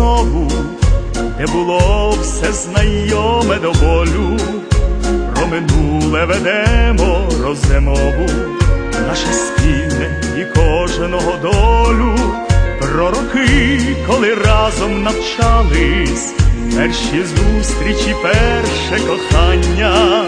знову, де було все знайоме до болю. Про минуле ведемо розмову, наше спільне і кожного долю. Про роки, коли разом навчались, перші зустрічі, перше кохання,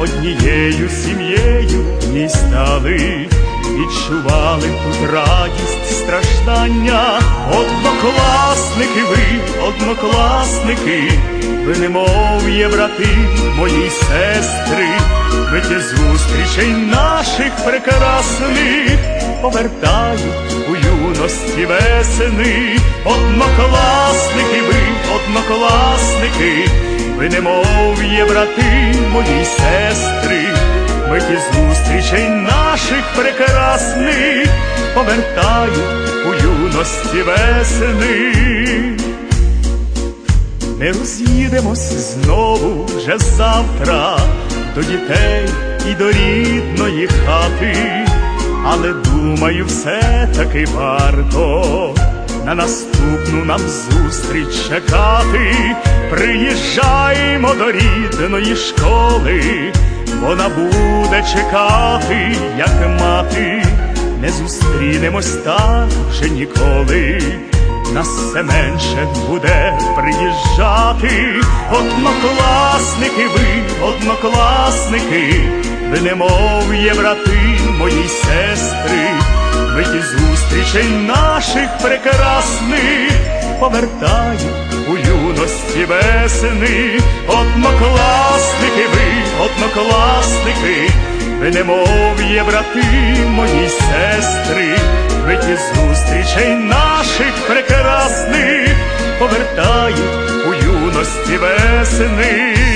однією сім'єю і стали, відчували тут радість, страждання, однокласники ви, однокласники, ви немов є брати мої сестри, миті зустрічей наших прекрасних повертають у юності весени, однокласники ви, однокласники, ви немов є брати мої сестри, миті зустрічей наших прекрасних повертають у юності весени. Ми роз'їдемось знову вже завтра до дітей і до рідної хати, але думаю, все-таки варто на наступну нам зустріч чекати. Приїжджаємо до рідної школи, вона буде чекати, як мати, не зустрінемось так вже ніколи. Нас все менше буде приїжджати, однокласники ви, однокласники, ви немов є брати мої сестри, ми ті зустрічей наших прекрасних повертають у весени, однокласники ви, однокласники, ви немов є брати мої сестри, ви ті зустрічей наших прекрасних повертають у юності весени.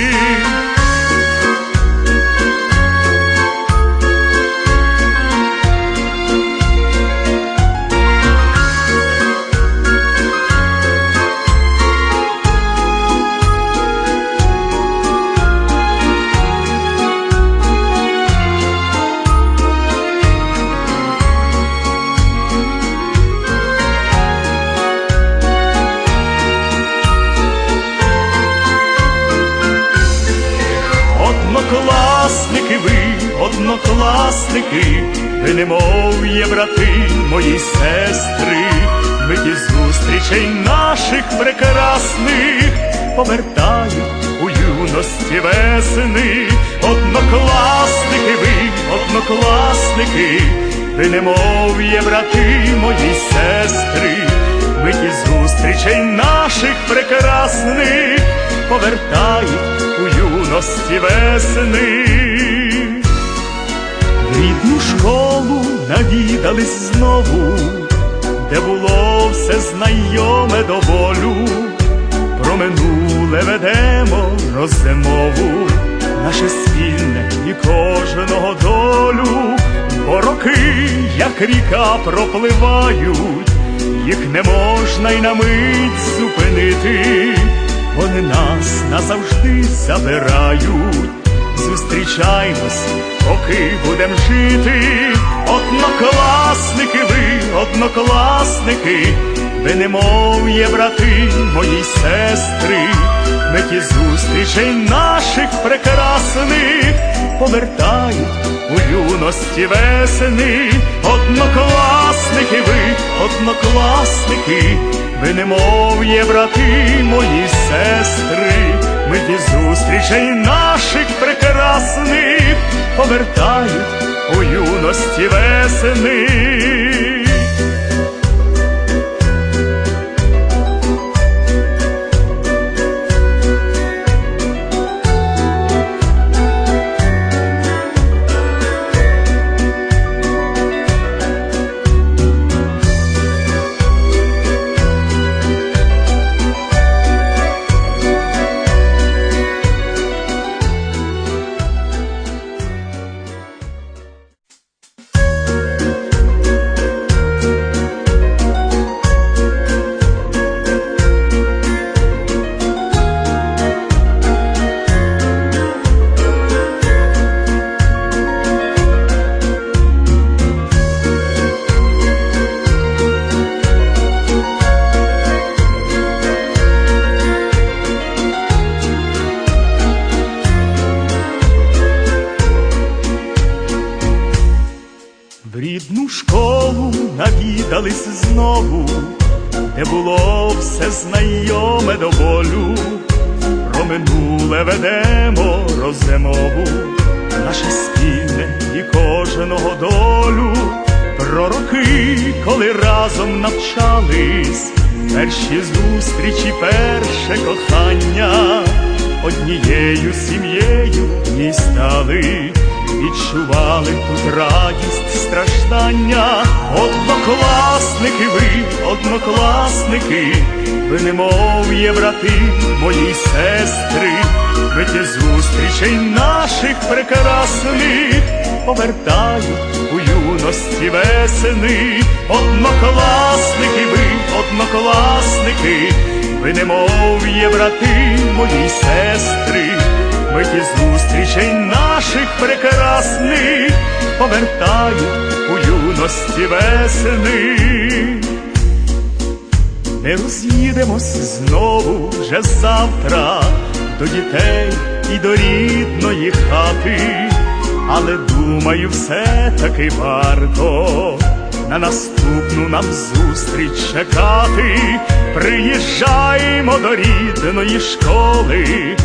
Однокласники, ви немов є брати мої сестри, ми ті зустрічей наших прекрасних повертають у юності весени, однокласники ви, однокласники, ви немов є брати мої сестри, ми ті зустрічей наших прекрасних повертають у юності весени. Рідну школу навідались знову, де було все знайоме до болю. Про минуле ведемо розмову, наше спільне і кожного долю, бо роки, як ріка, пропливають, їх не можна й на мить зупинити вони нас назавжди забирають. Зустрічаймось, поки будем жити. Однокласники ви, однокласники, ви немов є брати мої сестри, ми ті зустрічей наших прекрасних повертають у юності весени. Однокласники ви, однокласники, ви немов є брати мої сестри, ми ті зустрічей наших прекрасних повертають у юності весени. Знову, де було все знайоме до болю. Про минуле ведемо розмову, наше спільне і кожного долю, про роки, коли разом навчались, перші зустрічі, перше кохання, однією сім'єю і стали, відчували тут радість, страждання, однокласники ви, однокласники, ви немов є брати мої сестри, ви ті зустрічей наших прекрасних повертають у юності весени, однокласники ви, однокласники, ви немов є брати мої сестри, ми ті зустрічей наших прекрасних повертають у юності весени. Не роз'їдемось знову вже завтра до дітей і до рідної хати, але думаю, все таки варто на наступну нам зустріч чекати. Приїжджаємо до рідної школи,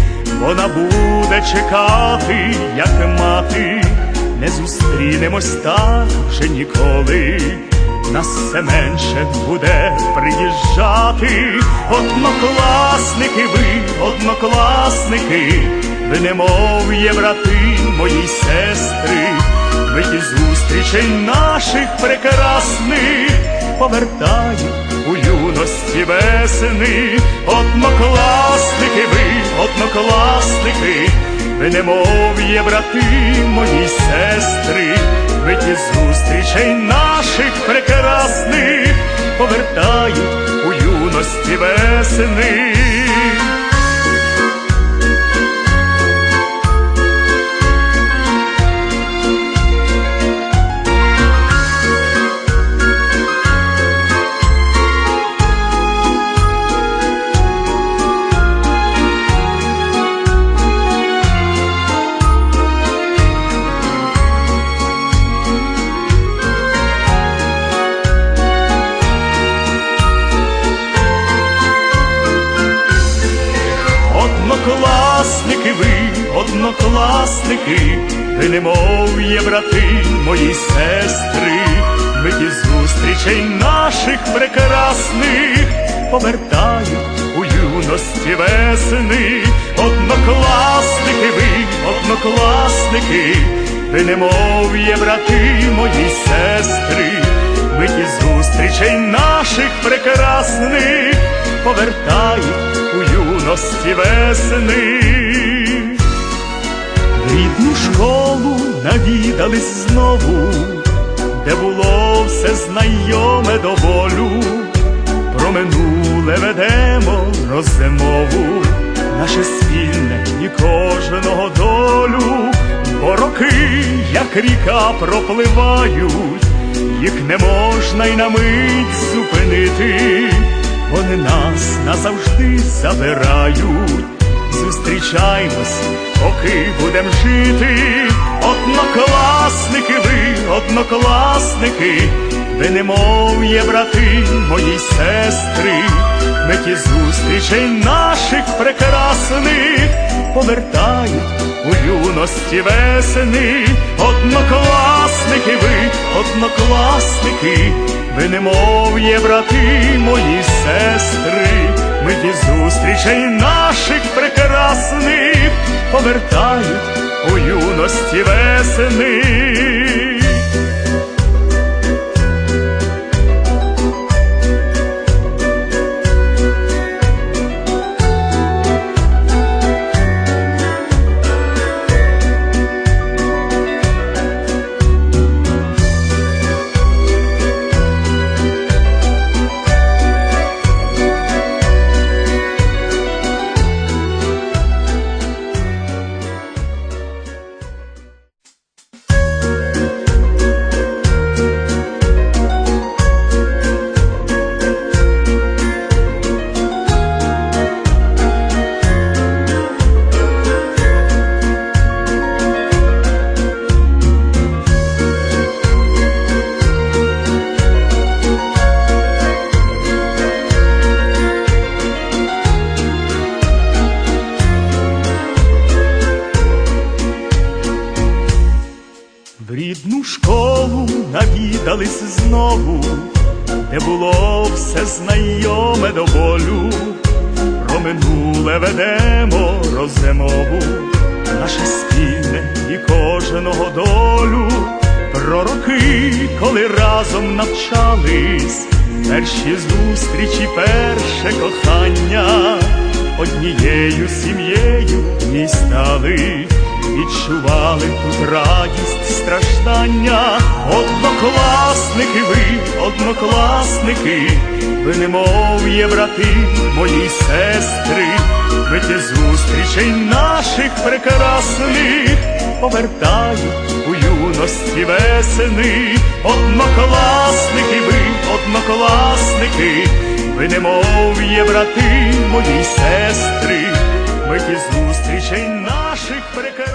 вона буде чекати, як мати, не зустрінемось так вже ніколи. Нас все менше буде приїжджати, однокласники ви, однокласники, ви немов є брати мої сестри, ви ті зустрічей наших прекрасних повертають у юності весени, однокласники ви, однокласники, ви немов є брати мої сестри, ви ті зустрічей наших прекрасних повертають у юності весени. Однокласники, ви немов є брати мої сестри, ми ті зустрічей наших прекрасних повертають у юності весени, однокласники ви, однокласники, ви немов є брати мої сестри, ми ті зустрічей наших прекрасних повертають у юності весени. Рідну школу навідались знову, де було все знайоме до болю. Про минуле ведемо розмову, наше спільне і кожного долю, бо роки, як ріка, пропливають, їх не можна й на мить зупинити вони нас назавжди забирають. Зустрічаймось, поки будем жити, однокласники ви, однокласники, ви немов є брати мої сестри, ми ті зустрічей наших прекрасних повертають у юності весени, однокласники ви, однокласники, ви немов є брати мої сестри, ми ті зустрічей наших прекрасних повертають у юності весени. Зустрічались знову, де було все знайоме до болю. Про минуле ведемо розмову, наше спільне і кожного долю, про роки, коли разом навчались, перші зустрічі, перше кохання, однією сім'єю ми стали, відчували тут радість, страждання, однокласники ви, однокласники, ви немов є брати мої сестри, миті зустрічей наших прекрасних повертають у юності весени, однокласники ви, однокласники, ви немов є брати мої сестри, миті зустрічей наших прекрасних.